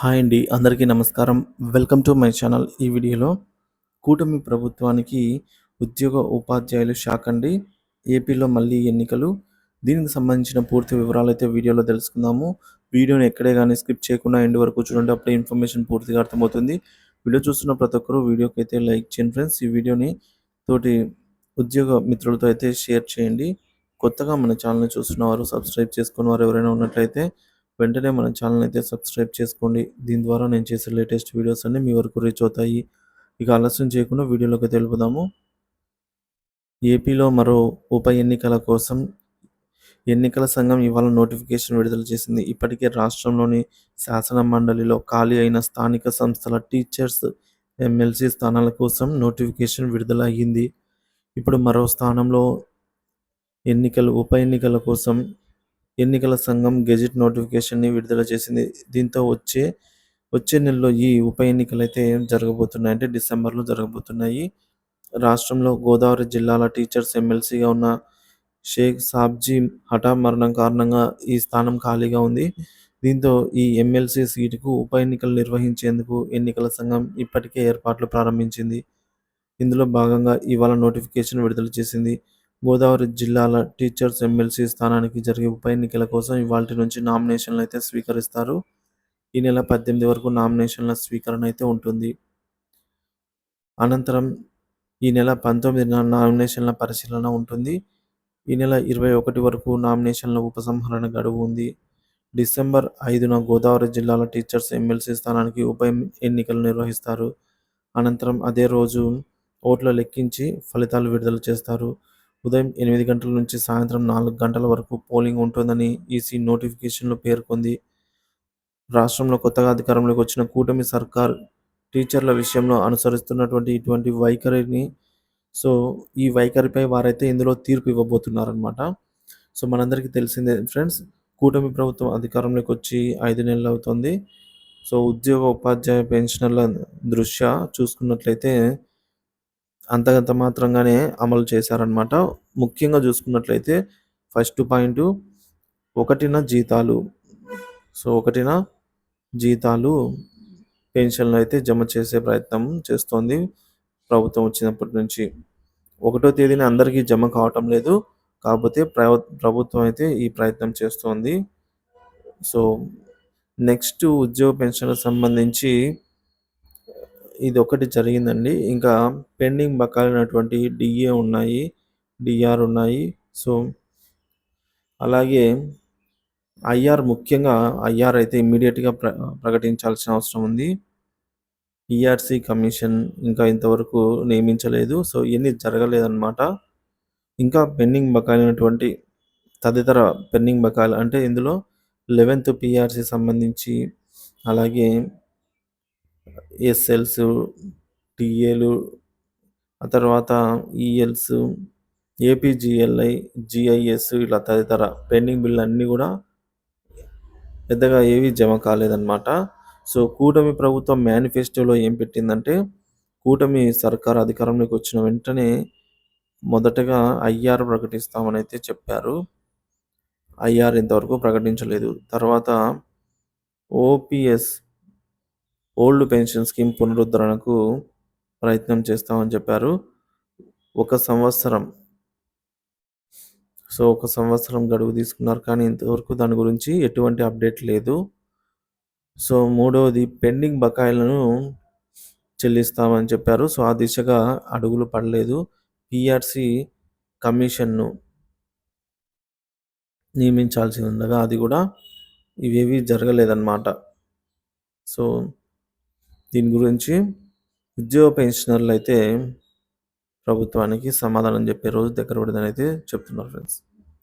Hi అండి అందరికీ నమస్కారం. Welcome to my channel. ఈ వీడియోలో కూటమి ప్రభుత్వానికి ఉద్యోగ ఉపాధ్యాయులు శాఖ అండి. ఏపీలో మళ్ళీ ఎన్నికలు. దీనికి సంబంధించిన పూర్తి వివరాలు అయితే వీడియోలో తెలుసుకుందాము. వీడియోని ఎక్కడే కానీ స్కిప్ చేయకుండా ఎండ్ వరకు చూడండి అప్పుడే ఇన్ఫర్మేషన్ పూర్తిగా అర్థమవుతుంది. వీడియో చూస్తున్న ప్రతి ఒక్కరూ వీడియోకి అయితే లైక్ చేయండి ఫ్రెండ్స్. ఈ వీడియోని తోటి ఉద్యోగ మిత్రులతో అయితే షేర్ చేయండి. కొత్తగా మన ఛానల్ని చూస్తున్న వారు సబ్స్క్రైబ్ చేసుకున్న వారు ఎవరైనా ఉన్నట్లయితే వెంటనే మన ఛానల్ అయితే సబ్స్క్రైబ్ చేసుకోండి. దీని ద్వారా నేను చేసే లేటెస్ట్ వీడియోస్ అన్నీ మీ వరకు రీచ్ అవుతాయి. ఇక ఆలస్యం చేయకుండా వీడియోలోకి తెలుపుదాము ఏపీలో మరో ఉప ఎన్నికల కోసం ఎన్నికల సంఘం ఇవాళ నోటిఫికేషన్ విడుదల చేసింది. ఇప్పటికే రాష్ట్రంలోని శాసన మండలిలో ఖాళీ అయిన స్థానిక సంస్థల టీచర్స్ ఎమ్మెల్సీ స్థానాల కోసం నోటిఫికేషన్ విడుదల అయ్యింది. ఇప్పుడు మరో స్థానంలో ఎన్నికలు ఉప ఎన్నికల కోసం ఎన్నికల సంఘం గెజిట్ నోటిఫికేషన్ని విడుదల చేసింది. దీంతో వచ్చే వచ్చే నెలలో ఈ ఉప ఎన్నికలు అయితే జరగబోతున్నాయి అంటే డిసెంబర్లో జరగబోతున్నాయి. రాష్ట్రంలో గోదావరి జిల్లాల టీచర్స్ ఎమ్మెల్సీగా ఉన్న షేక్ సాబ్జీ హఠా మరణం కారణంగా ఈ స్థానం ఖాళీగా ఉంది. దీంతో ఈ ఎమ్మెల్సీ సీటుకు ఉప ఎన్నికలు నిర్వహించేందుకు ఎన్నికల సంఘం ఇప్పటికే ఏర్పాట్లు ప్రారంభించింది. ఇందులో భాగంగా ఇవాళ నోటిఫికేషన్ విడుదల చేసింది. గోదావరి జిల్లాల టీచర్స్ ఎమ్మెల్సీ స్థానానికి జరిగే ఉప ఎన్నికల కోసం ఇవాళ నుంచి నామినేషన్లు అయితే స్వీకరిస్తారు. ఈ నెల పద్దెనిమిది వరకు నామినేషన్ల స్వీకరణ అయితే ఉంటుంది. అనంతరం ఈ నెల పంతొమ్మిదిన నామినేషన్ల పరిశీలన ఉంటుంది. ఈ నెల ఇరవై ఒకటి వరకు నామినేషన్ల ఉపసంహరణ గడువు ఉంది. డిసెంబర్ ఐదున గోదావరి జిల్లాల టీచర్స్ ఎమ్మెల్సీ స్థానానికి ఉప ఎన్నికలు నిర్వహిస్తారు. అనంతరం అదే రోజు ఓట్ల లెక్కించి ఫలితాలు విడుదల చేస్తారు. ఉదయం ఎనిమిది గంటల నుంచి సాయంత్రం నాలుగు గంటల వరకు పోలింగ్ ఉంటుందని ఈసీ నోటిఫికేషన్లో పేర్కొంది. రాష్ట్రంలో కొత్తగా అధికారంలోకి వచ్చిన కూటమి సర్కార్ టీచర్ల విషయంలో అనుసరిస్తున్నటువంటి ఇటువంటి వైఖరిని సో ఈ వైఖరిపై వారైతే ఇందులో తీర్పు ఇవ్వబోతున్నారనమాట సో మనందరికీ తెలిసిందే ఫ్రెండ్స్ కూటమి ప్రభుత్వం అధికారంలోకి వచ్చి ఐదు నెలలు అవుతుంది. సో ఉద్యోగ ఉపాధ్యాయ పెన్షనర్ల దృష్ట్యా చూసుకున్నట్లయితే అంతగంత మాత్రంగానే అమలు చేశారనమాట ముఖ్యంగా చూసుకున్నట్లయితే ఫస్ట్ పాయింట్ ఒకటిన జీతాలు. సో ఒకటిన జీతాలు పెన్షన్లు అయితే జమ చేసే ప్రయత్నం చేస్తోంది ప్రభుత్వం వచ్చినప్పటి నుంచి. ఒకటో తేదీన అందరికీ జమ కావటం లేదు. కాకపోతే ప్రభుత్వం అయితే ఈ ప్రయత్నం చేస్తోంది. సో నెక్స్ట్ ఉద్యోగ పెన్షన్లకు సంబంధించి ఇది ఒకటి జరిగిందండి. ఇంకా పెండింగ్ బకాయినటువంటి డిఏ ఉన్నాయి డిఆర్ ఉన్నాయి. సో అలాగే ఐఆర్ ముఖ్యంగా ఐఆర్ అయితే ఇమ్మీడియట్గా ప్ర ప్రకటించాల్సిన అవసరం ఉంది. ఈఆర్సి కమిషన్ ఇంకా ఇంతవరకు నియమించలేదు. సో ఇవన్నీ జరగలేదన్నమాట. ఇంకా పెండింగ్ బకాయినటువంటి తదితర పెండింగ్ బకాయిలు అంటే ఇందులో లెవెన్త్ పిఆర్సి సంబంధించి అలాగే ఎస్ఎల్స్ టిఏలు ఆ తర్వాత ఈఎల్స్ ఏపీజిఎల్ఐ జిఐఎస్ ఇలా తదితర పెండింగ్ బిల్లు అన్నీ కూడా పెద్దగా ఏవి జమ కాలేదన్నమాట. సో కూటమి ప్రభుత్వం మేనిఫెస్టోలో ఏం పెట్టిందంటే కూటమి సర్కార్ అధికారంలోకి వచ్చిన వెంటనే మొదటగా ఐఆర్ ప్రకటిస్తామని అయితే చెప్పారు. ఐఆర్ ఇంతవరకు ప్రకటించలేదు. తర్వాత ఓపీఎస్ ఓల్డ్ పెన్షన్ స్కీమ్ పునరుద్ధరణకు ప్రయత్నం చేస్తామని చెప్పారు. ఒక సంవత్సరం. సో ఒక సంవత్సరం గడువు తీసుకున్నారు. కానీ ఇంతవరకు దాని గురించి ఎటువంటి అప్డేట్ లేదు. సో మూడవది పెండింగ్ బకాయిలను చెల్లిస్తామని చెప్పారు. సో ఆ దిశగా అడుగులు పడలేదు. పిఆర్సి కమిషన్ను నియమించాల్సి ఉండగా అది కూడా ఇవేవి జరగలేదన్నమాట. సో దీని గురించి ఉద్యోగ పెన్షనర్లు అయితే ప్రభుత్వానికి సమాధానం చెప్పే రోజు దగ్గర పడిందని అయితే చెప్తున్నారు ఫ్రెండ్స్.